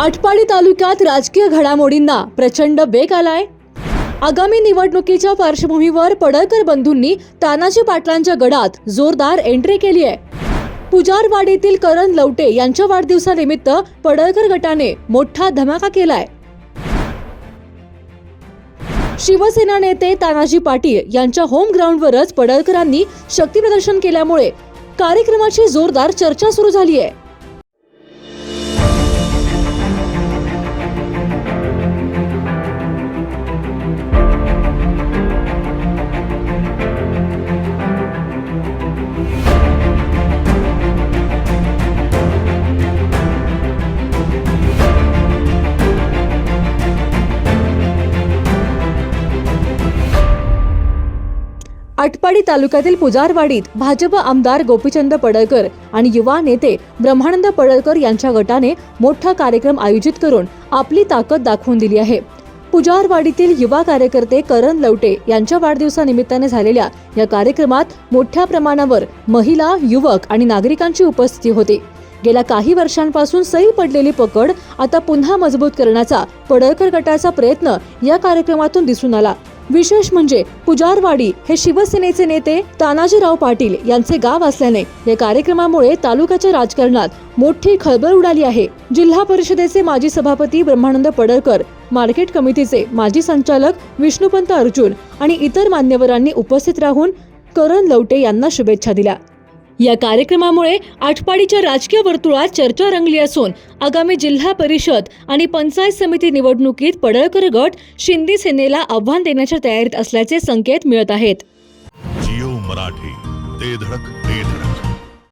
आटपाडी तालुक्यात राजकीय घडामोडींना प्रचंड बेग आलाय. आगामी निवडणुकीच्या पार्श्वभूमीवर पडळकर बंधूंनी तानाजी पाटलांच्या गडात जोरदार एंट्री केली आहे. पुजारवाडीतील करण लवटे यांच्या वाढदिवसानिमित्त पडळकर गटाने मोठा धमाका केलाय. शिवसेना नेते तानाजी पाटील यांच्या होम ग्राउंडवरच पडळकरांनी शक्तीप्रदर्शन केल्यामुळे कार्यक्रमाची जोरदार चर्चा सुरू झाली आहे. आटपाडी तालुक्यातील पुजारवाडीत भाजप आमदार गोपीचंद पडळकर आणि युवा नेते ब्रह्मानंद पडळकर यांच्या गटाने मोठा कार्यक्रम आयोजित करून आपली ताकद दाखवून दिली आहे. पुजारवाडीतील युवा कार्यकर्ते करण लवटे यांच्या वाढदिवसानिमित्ताने झालेल्या या कार्यक्रमात मोठ्या प्रमाणावर महिला युवक आणि नागरिकांची उपस्थिती होती. गेल्या काही वर्षांपासून सैल पडलेली पकड आता पुन्हा मजबूत करण्याचा पडळकर गटाचा प्रयत्न या कार्यक्रमातून दिसून आला. विशेष म्हणजे पुजारवाडी हे शिवसेनेचे नेते तानाजीराव पाटील यांचे गाव असल्याने या कार्यक्रमामुळे तालुक्याच्या राजकारणात मोठी खळबळ उडाली आहे. जिल्हा परिषदेचे माजी सभापती ब्रह्मानंद पडळकर मार्केट कमिटीचे माजी संचालक विष्णुपंत अर्जुन आणि इतर मान्यवरांनी उपस्थित राहून करण लवटे यांना शुभेच्छा दिल्या. या कार्यक्रमामुळे आटपाडीच्या राजकीय वर्तुळात चर्चा रंगली असून आगामी जिल्हा परिषद आणि पंचायत समिती निवडणुकीत पडळकर गट शिंदे सेनेला आव्हान देण्याच्या तयारीत असल्याचे संकेत मिळत आहेत. जिओ मराठी ते धडक ते धडक.